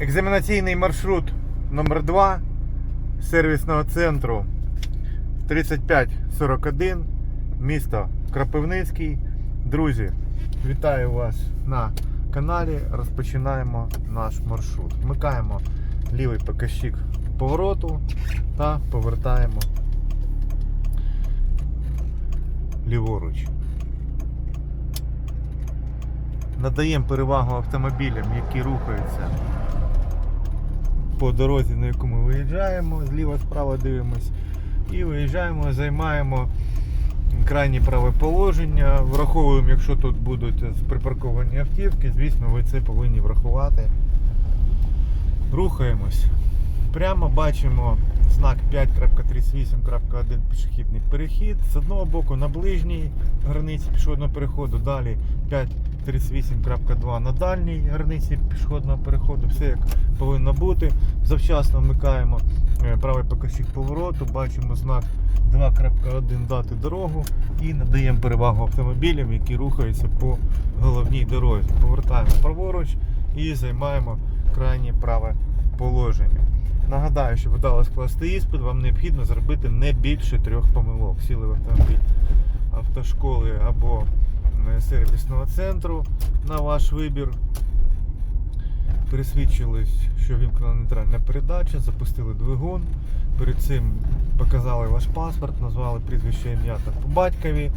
Екзаменаційний маршрут номер 2 сервісного центру 3541, місто Кропивницький. Друзі, вітаю вас на каналі. Розпочинаємо наш маршрут. Вмикаємо лівий показчик повороту та повертаємо ліворуч. Надаємо перевагу автомобілям, які рухаються по дорозі, на яку ми виїжджаємо, зліва-справа дивимось. І виїжджаємо, займаємо крайнє праве положення. Враховуємо, якщо тут будуть припарковані автівки, звісно, ви це повинні врахувати. Рухаємось. Прямо бачимо знак 5.38.1 пішохідний перехід. З одного боку на ближній границі пішохідного переходу, далі 5.38.2 на дальній границі пішохідного переходу. Все як повинно бути. Завчасно вмикаємо е, правий показчик повороту, бачимо знак 2.1 дати дорогу і надаємо перевагу автомобілям, які рухаються по головній дорозі. Повертаємо праворуч і займаємо крайнє праве положення. Нагадаю, щоб вдалося скласти іспит, вам необхідно зробити не більше трьох помилок. Сіли в автомобіль автошколи або сервісного центру на ваш вибір. Пересвідчились, що вімкнена нейтральна передача, запустили двигун. Перед цим показали ваш паспорт, назвали прізвище ім'я та по батькові,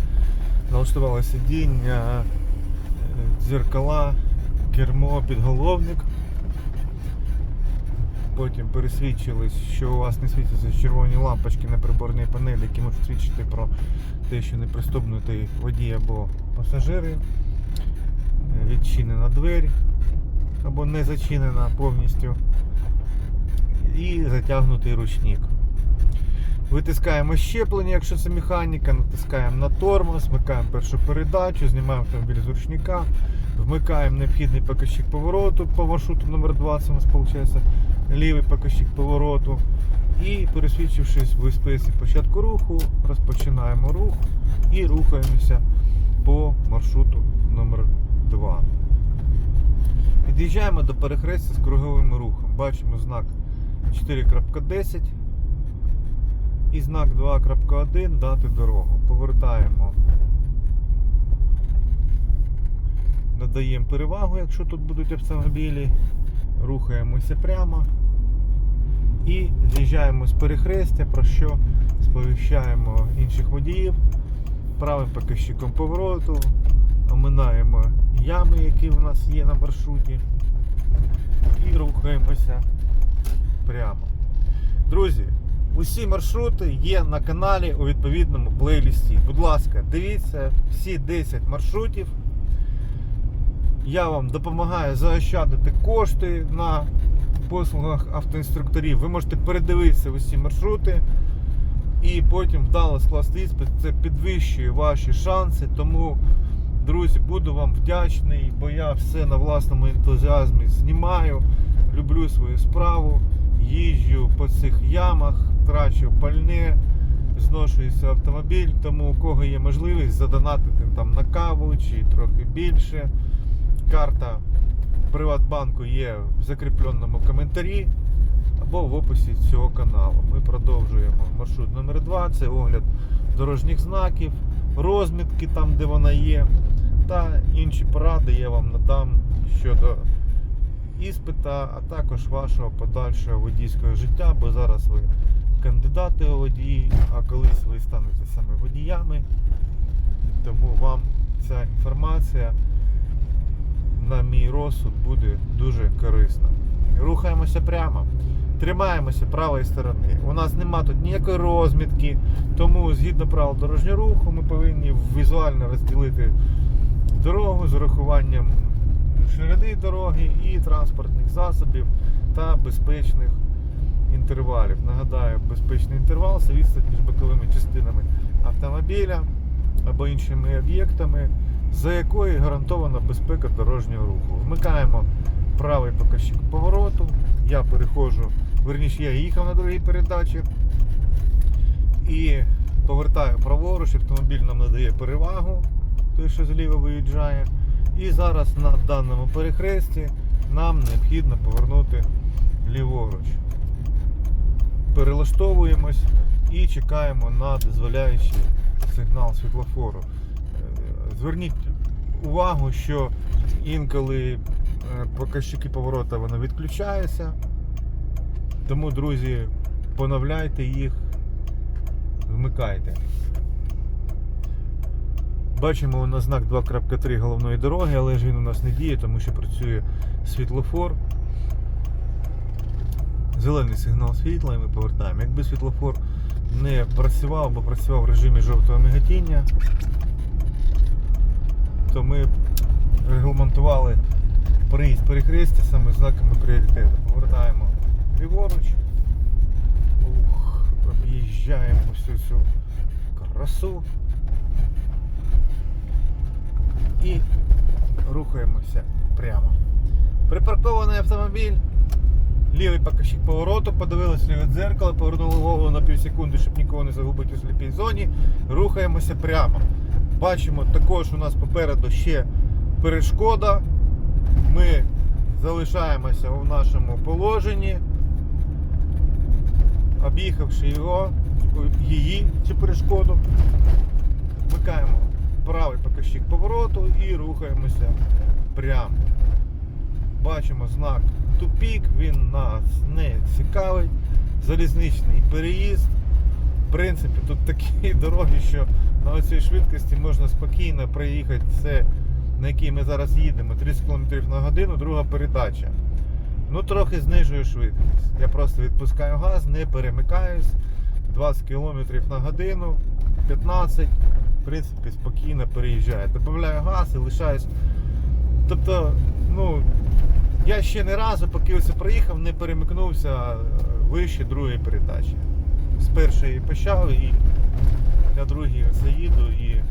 налаштували сидіння, е, дзеркала, кермо, підголовник. Потім пересвідчились, що у вас не світяться червоні лампочки на приборній панелі, які можуть свідчити про те, що не пристебнутий водій або пасажири. Відчинена двері або не зачинена повністю. І затягнутий ручник. Витискаємо щеплення, якщо це механіка, натискаємо на тормоз, вмикаємо першу передачу, знімаємо автомобіль з ручника, вмикаємо необхідний показчик повороту по маршруту номер 2 це у нас виходить лівий показчик повороту. І пересвідчившись в СПС початку руху, розпочинаємо рух і рухаємося по маршруту номер 2 Під'їжджаємо до перехрестя з круговим рухом. Бачимо знак 4.10 і знак 2.1 дати дорогу. Повертаємо. Надаємо перевагу, якщо тут будуть автомобілі. Рухаємося прямо і з'їжджаємо з перехрестя, про що сповіщаємо інших водіїв правим показчиком повороту, оминаємо ями, які у нас є на маршруті, і рухаємося прямо. Друзі, усі маршрути є на каналі у відповідному плейлісті. Будь ласка, дивіться всі 10 маршрутів. Я вам допомагаю заощадити кошти на послугах автоінструкторів. Ви можете передивитися усі маршрути і потім вдало скласти іспит. Це підвищує ваші шанси. Тому, друзі, буду вам вдячний, бо я все на власному ентузіазмі знімаю, люблю свою справу, їжджу по цих ямах, трачу пальне, зношується автомобіль. Тому у кого є можливість задонатити там на каву чи трохи більше. Карта Приватбанку є в закріпленому коментарі або в описі цього каналу. Ми продовжуємо маршрут номер 2 Це огляд дорожніх знаків, розмітки там, де вона є, та інші поради я вам надам щодо іспита, а також вашого подальшого водійського життя, бо зараз ви кандидати у водії, а колись ви станете саме водіями. Тому вам ця інформація на мій розсуд буде дуже корисно. Рухаємося прямо. Тримаємося правої сторони. У нас нема тут ніякої розмітки, тому згідно правил дорожнього руху ми повинні візуально розділити дорогу з урахуванням ширини дороги і транспортних засобів та безпечних інтервалів. Нагадаю, безпечний інтервал це відстань між боковими частинами автомобіля або іншими об'єктами за якою гарантована безпека дорожнього руху. Вмикаємо правий показчик повороту. Я переходжу, верніше я їхав на другій передачі і повертаю праворуч, автомобіль нам надає перевагу, той, що зліва виїжджає. І зараз на даному перехресті нам необхідно повернути ліворуч. Перелаштовуємось і чекаємо на дозволяючий сигнал світлофору. Зверніть увагу, що інколи е, показчики поворота вони відключаються. Тому, друзі, поновляйте їх, вмикайте. Бачимо на знак 2.3 головної дороги, але ж він у нас не діє, тому що працює світлофор. Зелений сигнал світла і ми повертаємо. Якби світлофор не працював або працював в режимі жовтого миготіння, то ми регламентували приїзд перехрестя саме знаками пріоритету. Повертаємо ліворуч. Ух, об'їжджаємо всю цю красу. І рухаємося прямо. Припаркований автомобіль. Лівий показчик повороту, подивилися ліве дзеркало, повернули голову на пів секунди, щоб нікого не загубити у сліпій зоні. Рухаємося прямо. Бачимо, також у нас попереду ще перешкода. Ми залишаємося у нашому положенні, об'їхавши його, її цю перешкоду, вмикаємо правий показчик повороту і рухаємося прямо. Бачимо знак тупік, він нас не цікавить. Залізничний переїзд. В принципі, тут такі дороги, що на цій швидкості можна спокійно проїхати все, на якій ми зараз їдемо. 30 км на годину, друга передача. Ну, трохи знижую швидкість. Я просто відпускаю газ, не перемикаюсь. 20 км на годину, 15 в принципі, спокійно переїжджаю. Добавляю газ і лишаюсь. Тобто, ну, я ще не разу, поки ось проїхав, не перемикнувся вище другої передачі. З першої почав і на другій заїду і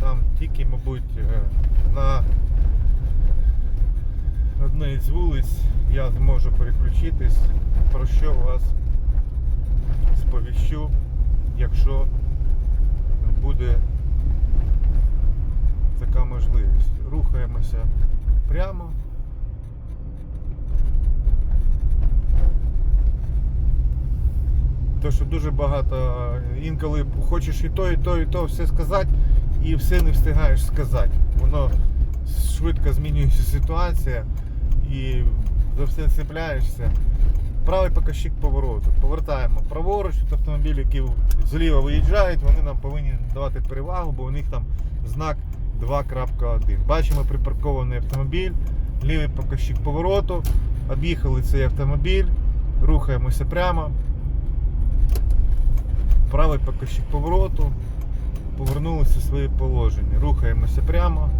там тільки, мабуть, е, на одній з вулиць я зможу переключитись, про що вас сповіщу, якщо буде така можливість. Рухаємося прямо. То, що дуже багато інколи хочеш і то, і то, і то все сказати, і все не встигаєш сказати. Воно швидко змінюється ситуація і за все цепляєшся. Правий показчик повороту. Повертаємо праворуч, От автомобілі, які зліва виїжджають, вони нам повинні давати перевагу, бо у них там знак 2.1. Бачимо припаркований автомобіль, лівий показчик повороту, об'їхали цей автомобіль, рухаємося прямо. Правий показчик повороту, повернулися в своє положення. Рухаємося прямо.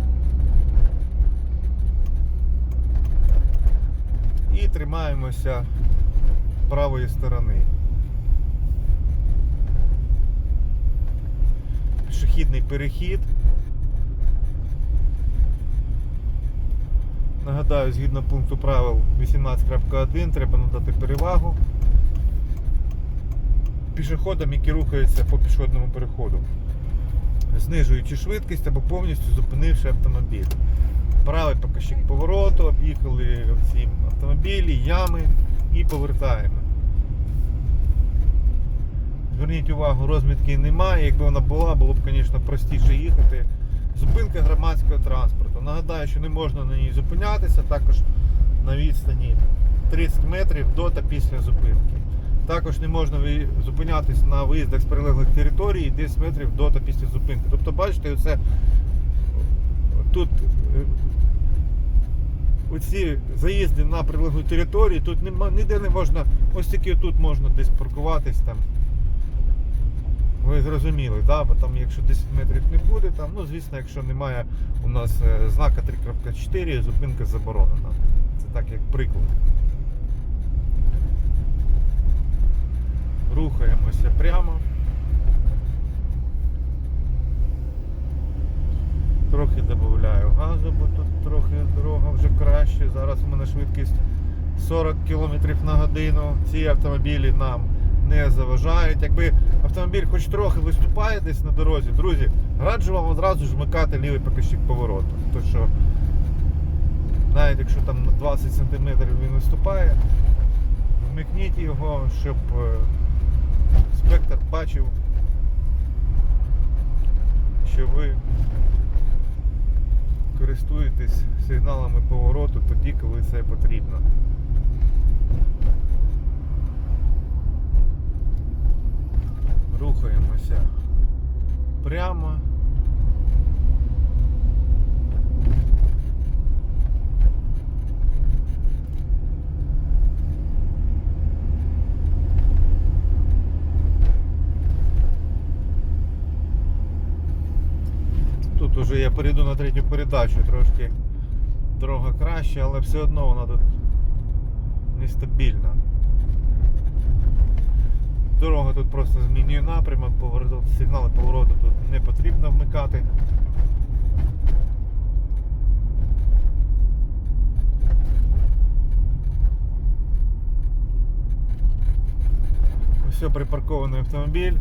І тримаємося правої сторони. Пішохідний перехід. Нагадаю, згідно пункту правил 18.1 треба надати перевагу пішоходам, які рухаються по пішохідному переходу, знижуючи швидкість або повністю зупинивши автомобіль. Правий показчик повороту, об'їхали ці автомобілі, ями і повертаємо. Зверніть увагу, розмітки немає. Якби вона була, було б, звісно, простіше їхати. Зупинка громадського транспорту. Нагадаю, що не можна на ній зупинятися, також на відстані 30 метрів до та після зупинки. Також не можна зупинятись на виїздах з прилеглих територій 10 метрів до та після зупинки. Тобто, бачите, оце тут е, оці заїзди на прилеглу територію, тут нема, ніде не можна, ось тільки тут можна десь паркуватись там. Ви зрозуміли, да? бо там якщо 10 метрів не буде, там, ну звісно, якщо немає у нас е, знака 3.4, зупинка заборонена. Це так як приклад. Рухаємося прямо. Трохи додаю газу, бо тут трохи дорога вже краще. Зараз у мене швидкість 40 км на годину. Ці автомобілі нам не заважають. Якби автомобіль хоч трохи виступає десь на дорозі, друзі, раджу вам одразу ж вмикати лівий показчик повороту. То що навіть якщо там на 20 см він виступає, вмикніть його, щоб е, спектр бачив, що ви користуєтесь сигналами повороту тоді, коли це потрібно. Рухаємося прямо. Уже я перейду на третю передачу, трошки дорога краща, але все одно вона тут нестабільна. Дорога тут просто змінює напрямок, сигнали повороту тут не потрібно вмикати. Ось припаркований автомобіль,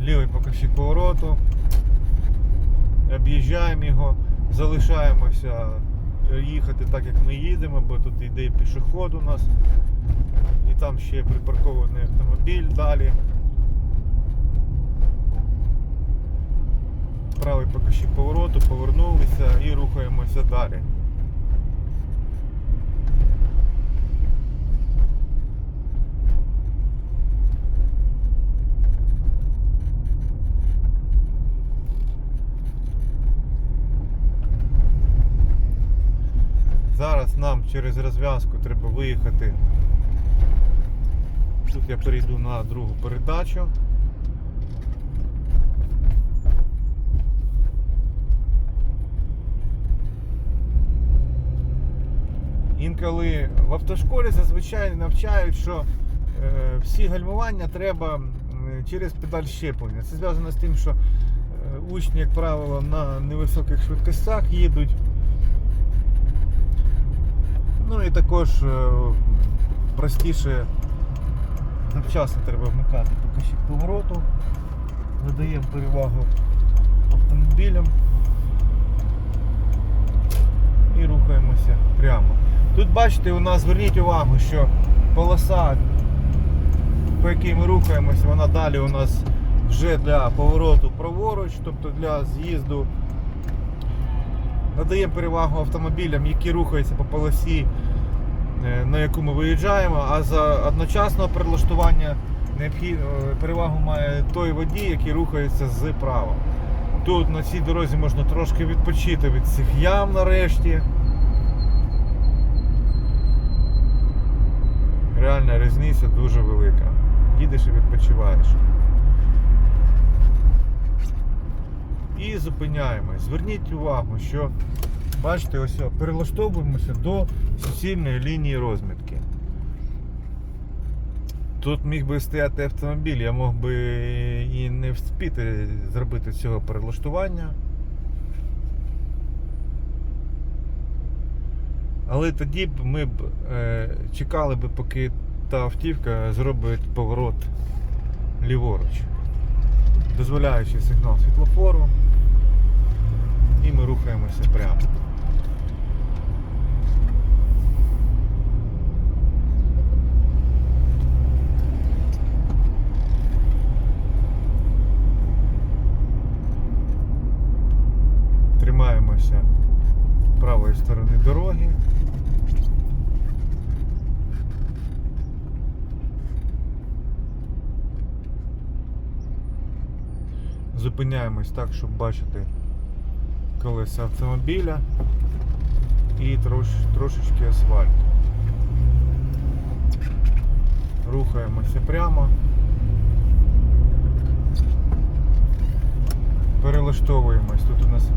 лівий покажчик повороту. Об'їжджаємо його, залишаємося їхати так, як ми їдемо, бо тут йде пішоход у нас. І там ще припаркований автомобіль далі. Правий поки ще повороту, повернулися і рухаємося далі. Зараз нам через розв'язку треба виїхати. Тут я перейду на другу передачу. Інколи в автошколі зазвичай навчають, що е, всі гальмування треба через педаль щеплення. Це зв'язано з тим, що е, учні, як правило, на невисоких швидкостях їдуть. Ну і також е, простіше завчасно треба вмикати покажчик повороту. Надаємо перевагу автомобілям і рухаємося прямо. Тут бачите, у нас зверніть увагу, що полоса, по якій ми рухаємося, вона далі у нас вже для повороту праворуч, тобто для з'їзду. Надаємо перевагу автомобілям, які рухаються по полосі, на яку ми виїжджаємо, а за одночасного перелаштування необхід... е, перевагу має той водій, який рухається з права. Тут на цій дорозі можна трошки відпочити від цих ям нарешті. Реальна різниця дуже велика. Їдеш і відпочиваєш. І зупиняємось. Зверніть увагу, що бачите, ось перелаштовуємося до суцільної лінії розмітки. Тут міг би стояти автомобіль, я мог би і не вспіти зробити цього перелаштування. Але тоді б ми б е, чекали б, поки та автівка зробить поворот ліворуч, дозволяючи сигнал світлофору, і ми рухаємося прямо. Тримаємося правої сторони дороги. Зупиняємось так, щоб бачити колеса автомобіля і трош, трошечки асфальту. Рухаємося прямо. Перелаштовуємось. Тут у нас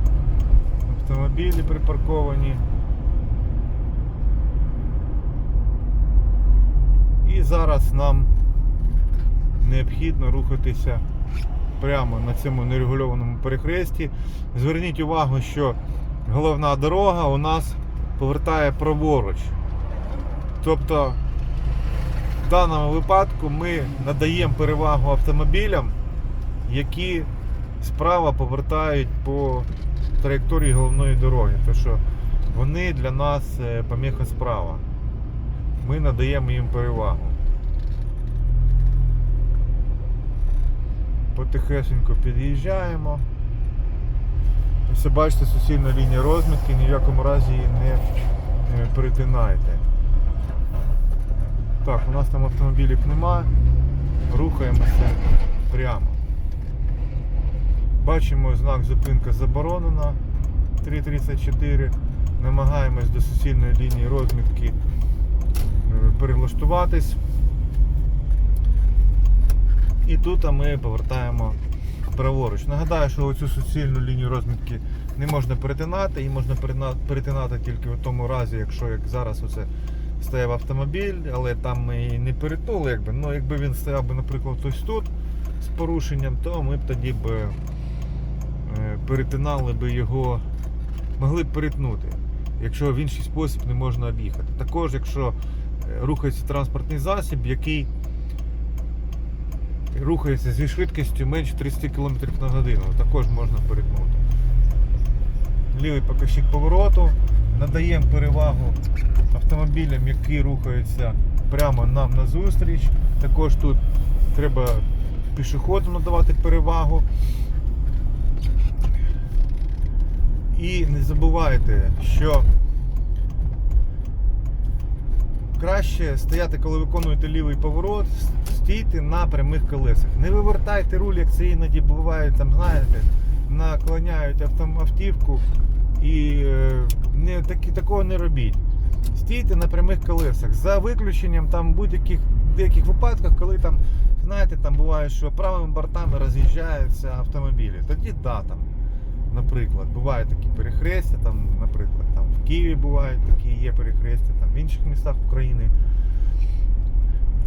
автомобілі припарковані. І зараз нам необхідно рухатися прямо на цьому нерегульованому перехресті. Зверніть увагу, що головна дорога у нас повертає праворуч. Тобто в даному випадку ми надаємо перевагу автомобілям, які справа повертають по траєкторії головної дороги. То що вони для нас е, поміха справа. Ми надаємо їм перевагу. Потихесенько під'їжджаємо. Все бачите, суцільна лінія розмітки, ні в якому разі її не е, перетинайте. Так, у нас там автомобілів немає. Рухаємося прямо. Бачимо знак зупинка заборонена 3.34. Намагаємось до суцільної лінії розмітки е, перелаштуватись. І тут ми повертаємо праворуч. Нагадаю, що цю суцільну лінію розмітки не можна перетинати, її можна перетинати тільки в тому разі, якщо як зараз оце стояв автомобіль, але там ми її не перетнули. Якби. Ну, якби він стояв наприклад, ось тут з порушенням, то ми б тоді б е, перетинали би його, могли б перетнути, якщо в інший спосіб не можна об'їхати. Також, якщо е, рухається транспортний засіб, який рухається зі швидкістю менше 30 км на годину, також можна перетнути. Лівий показчик повороту. Надаємо перевагу автомобілям, які рухаються прямо нам назустріч. Також тут треба пішоходам надавати перевагу. І не забувайте, що краще стояти, коли виконуєте лівий поворот, стійте на прямих колесах. Не вивертайте руль, як це іноді буває, там, знаєте, наклоняють автівку і е, не, такі, такого не робіть. Стійте на прямих колесах. За виключенням там будь-яких деяких випадках, коли там, знаєте, там буває, що правими бортами роз'їжджаються автомобілі. Тоді да, там, наприклад, бувають такі перехрестя, там, наприклад, там в Києві бувають такі є перехрестя, в інших містах України.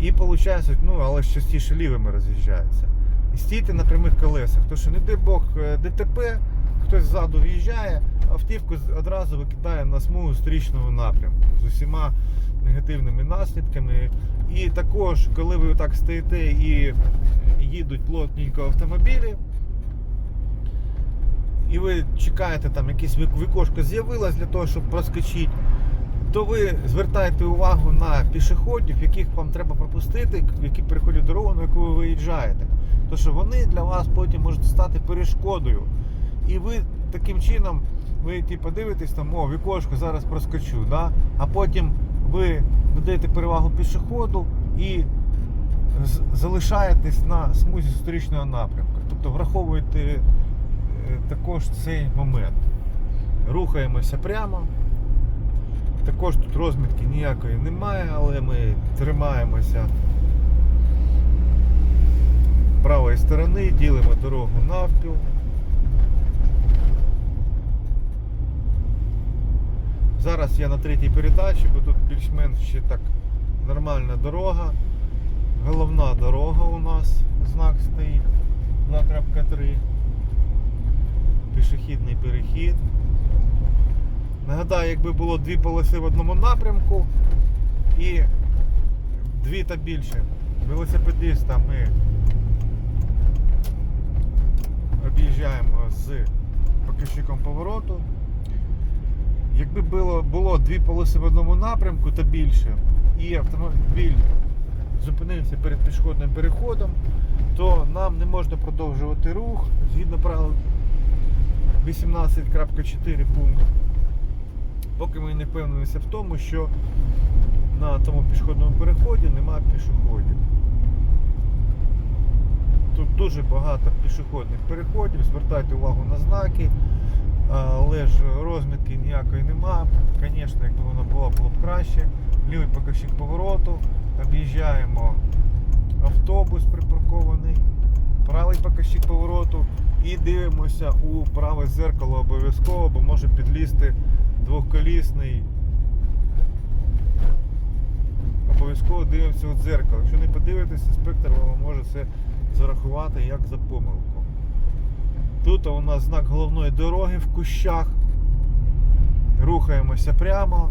І виходить, ну, але ж частіше лівими роз'їжджаються. І стійте на прямих колесах. Тому що, не дай Бог, е, ДТП, хтось ззаду в'їжджає, автівку одразу викидає на смугу стрічного напрямку з усіма негативними наслідками. І також, коли ви так стоїте і їдуть плотненько автомобілі, і ви чекаєте, там якесь вік- вікошко з'явилось для того, щоб проскочити, то ви звертаєте увагу на пішоходів, яких вам треба пропустити, які переходять дорогу, на яку ви виїжджаєте. Тому що вони для вас потім можуть стати перешкодою. І ви таким чином, ви типу, дивитесь там, о, вікошко, зараз проскочу, да? а потім ви надаєте перевагу пішоходу і залишаєтесь на смузі зустрічного напрямку. Тобто враховуєте е, також цей момент. Рухаємося прямо. Також тут розмітки ніякої немає, але ми тримаємося правої сторони, ділимо дорогу навпіл. Зараз я на третій передачі, бо тут більш-менш ще так нормальна дорога. Головна дорога у нас, знак стоїть 2.3. Пішохідний перехід. Нагадаю, якби було дві полоси в одному напрямку і дві та більше велосипедиста ми об'їжджаємо з показчиком повороту. Якби було, було дві полоси в одному напрямку та більше, і автомобіль зупинився перед пішохідним переходом, то нам не можна продовжувати рух згідно правил 18.4 пункт, поки ми не впевнилися в тому, що на тому пішохідному переході немає пішоходів. Тут дуже багато пішохідних переходів, звертайте увагу на знаки, але ж розмітки ніякої нема. Звісно, якби вона була, було б краще. Лівий показчик повороту, об'їжджаємо автобус припаркований, правий показчик повороту і дивимося у праве зеркало обов'язково, бо може підлізти двохколісний. Обов'язково дивимося у дзеркало. Якщо не подивитися, інспектор вам може це зарахувати як за помилку. Тут у нас знак головної дороги в кущах. Рухаємося прямо.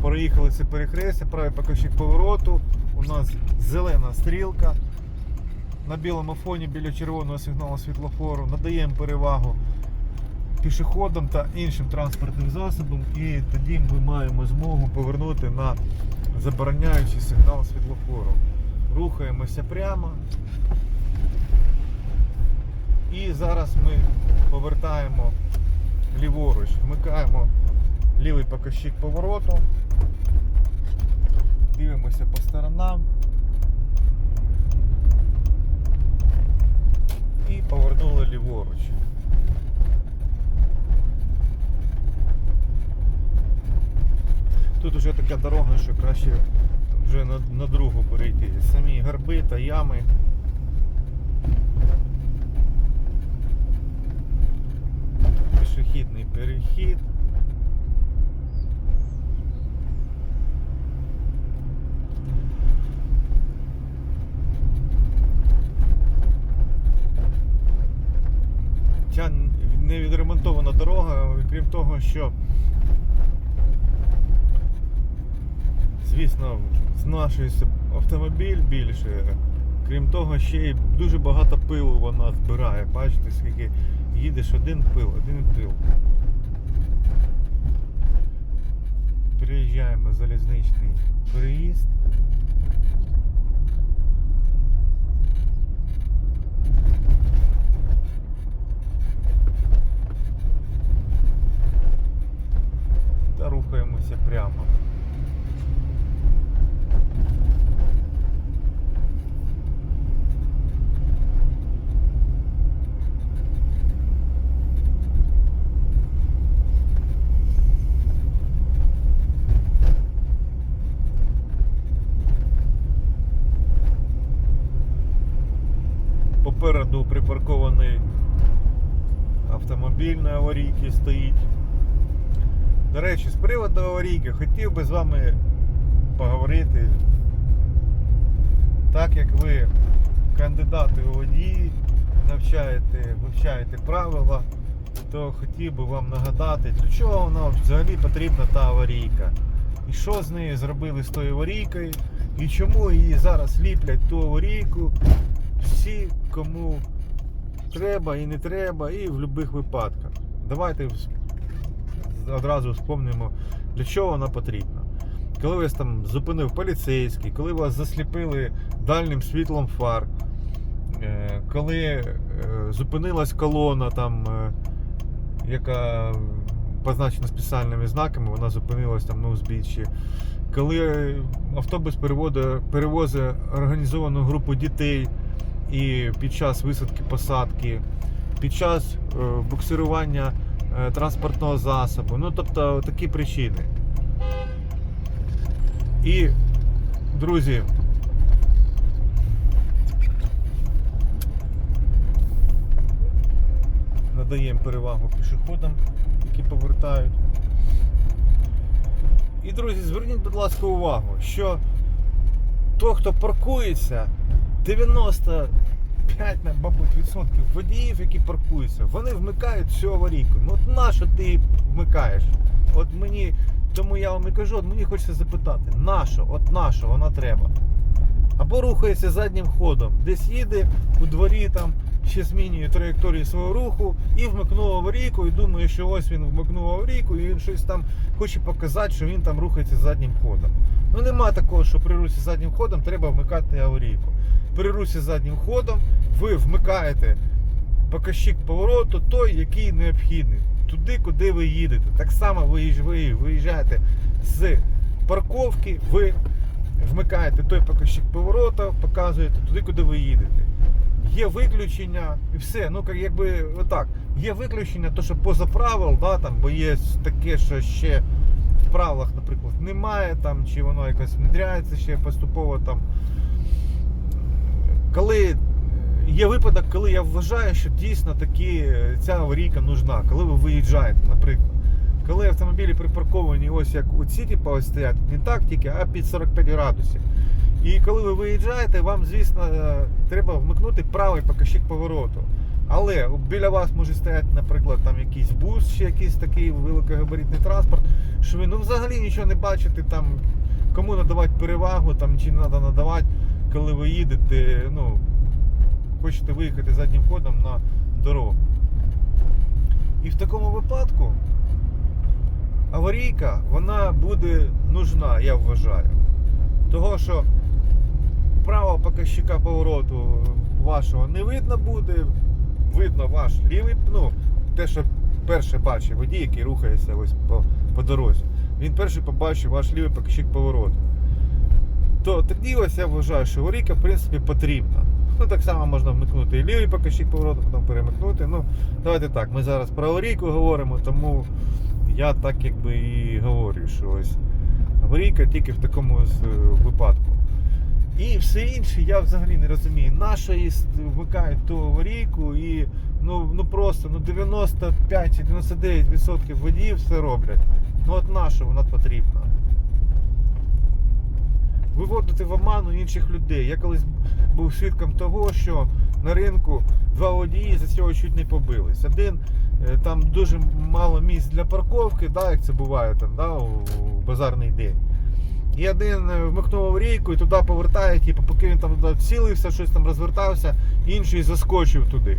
Проїхали це перехрестя, правий показчик повороту. У нас зелена стрілка. На білому фоні біля червоного сигналу світлофору надаємо перевагу пішоходом та іншим транспортним засобом, і тоді ми маємо змогу повернути на забороняючий сигнал світлофору. Рухаємося прямо. І зараз ми повертаємо ліворуч, вмикаємо лівий покажчик повороту, дивимося по сторонам і повернули ліворуч. Тут вже така дорога, що краще вже на, на другу перейти. Самі горби та ями. Пішохідний перехід. Ця не відремонтована дорога, крім того, що звісно, знашується автомобіль більше. Крім того, ще й дуже багато пилу вона збирає. Бачите, скільки їдеш один пил, один пил. Приїжджаємо залізничний переїзд. Та рухаємося прямо. Попереду припаркований автомобіль на аварійці стоїть. До речі, з приводу аварійки хотів би з вами поговорити. Так як ви кандидати у водії, навчаєте, вивчаєте правила, то хотів би вам нагадати, для чого вона взагалі потрібна та аварійка. І що з нею зробили з тою аварійкою, і чому її зараз ліплять ту аварійку всі, кому треба і не треба, і в будь-яких випадках. Давайте одразу вспомнимо, для чого вона потрібна. Коли вас там зупинив поліцейський, коли вас засліпили дальнім світлом фар, е, коли е, зупинилась колона, там, е, яка позначена спеціальними знаками, вона зупинилась там на узбіччі. Коли автобус перевозить організовану групу дітей і під час висадки посадки, під час е, буксирування е, транспортного засобу. Ну, тобто такі причини. І, друзі, надаємо перевагу пішоходам, які повертають. І, друзі, зверніть, будь ласка, увагу, що той, хто паркується, 95, мабуть, відсотків водіїв, які паркуються, вони вмикають цю аварійку. Ну от на що ти вмикаєш? От мені, тому я вам і кажу, от мені хочеться запитати, на що, от на що вона треба? Або рухається заднім ходом, десь їде у дворі там ще змінює траєкторію свого руху і вмикнув аварійку, і думає, що ось він вмикнув аварійку, і він щось там хоче показати, що він там рухається заднім ходом. Ну нема такого, що при русі заднім ходом треба вмикати аварійку. При русі заднім ходом ви вмикаєте показчик повороту той, який необхідний. Туди, куди ви їдете. Так само ви ви виїжджаєте з парковки, ви вмикаєте той показчик повороту, показуєте туди, куди ви їдете. Є виключення і все. Ну якби отак. Є виключення, то що поза правил, да, там, бо є таке, що ще в правилах, наприклад, немає, там, чи воно якось внедряється ще поступово там. Коли є випадок, коли я вважаю, що дійсно таки ця аварійка нужна, коли ви виїжджаєте, наприклад. Коли автомобілі припарковані, ось як у ці типу, ось стоять, не так тільки, а під 45 градусів. І коли ви виїжджаєте, вам, звісно, е, треба вмикнути правий показчик повороту. Але біля вас може стояти, наприклад, там якийсь бус, чи якийсь такий великогабаритний транспорт, що ви ну, взагалі нічого не бачите, там, кому надавати перевагу, там, чи треба надавати, коли ви їдете, ну, хочете виїхати заднім ходом на дорогу. І в такому випадку аварійка вона буде нужна, я вважаю. Того, що правого показчика повороту вашого не видно буде, видно ваш лівий, ну, те, що перше бачить водій, який рухається ось по, по дорозі. Він перший побачить ваш лівий показчик повороту. То тоді ось я вважаю, що аварійка, в принципі, потрібна. Ну, так само можна вмикнути і лівий показчик повороту, потім перемикнути. Ну, давайте так, ми зараз про аварійку говоримо, тому я так якби і говорю, що ось аварійка тільки в такому е, випадку. І все інше я взагалі не розумію. Наша вмикають ту аварійку і ну, ну просто ну 95-99% водіїв все роблять. Ну от наша вона потрібна. Виводити в оману інших людей. Я колись був свідком того, що на ринку два водії за цього чуть не побились. Один е, там дуже мало місць для парковки, да, як це буває там, да, у базарний день. І один е, вмикнув аварійку і туди повертає, типу, поки він там туди цілився, щось там розвертався, інший заскочив туди.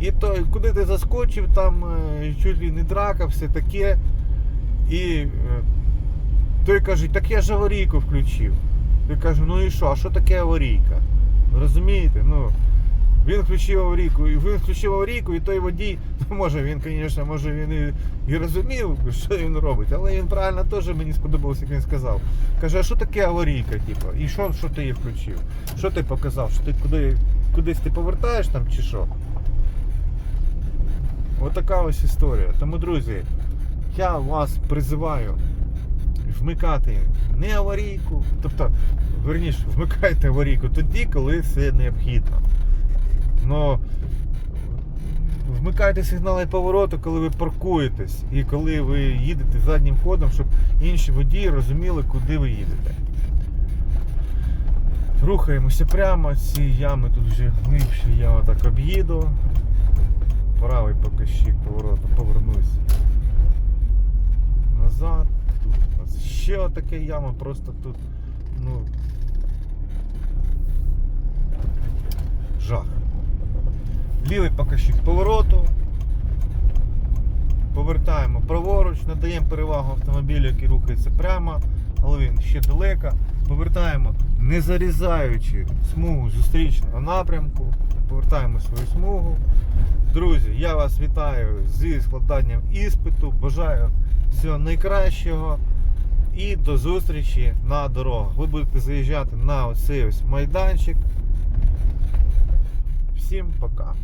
І той, куди ти заскочив, там е, чуть ли не драка, все таке. І той каже, так я ж аварійку включив. Я кажу, ну і що, а що таке аварійка? Розумієте? Ну, він включив аварійку, і він включив аварійку, і той водій, ну, може він, звісно, може він і, і розумів, що він робить, але він правильно теж мені сподобалося, як він сказав. Каже, а що таке аварійка, типу? І що, що ти її включив? Що ти показав? Що ти куди, кудись ти повертаєш там чи що? Отака ось історія. Тому, друзі, я вас призиваю вмикати не аварійку, тобто, верніше, вмикайте аварійку тоді, коли це необхідно. Но вмикайте сигнали повороту, коли ви паркуєтесь і коли ви їдете заднім ходом, щоб інші водії розуміли, куди ви їдете. Рухаємося прямо, ці ями тут вже глибші, я отак об'їду. Правий показчик повороту, повернусь назад. Тут у нас ще отака яма, просто тут, ну. Жах. Лівий показчик повороту. Повертаємо праворуч, надаємо перевагу автомобілю, який рухається прямо, але він ще далеко. Повертаємо, не зарізаючи смугу зустрічного напрямку. Повертаємо свою смугу. Друзі, я вас вітаю зі складанням іспиту. Бажаю всього найкращого і до зустрічі на дорогах. Ви будете заїжджати на оцей ось майданчик. Всім пока.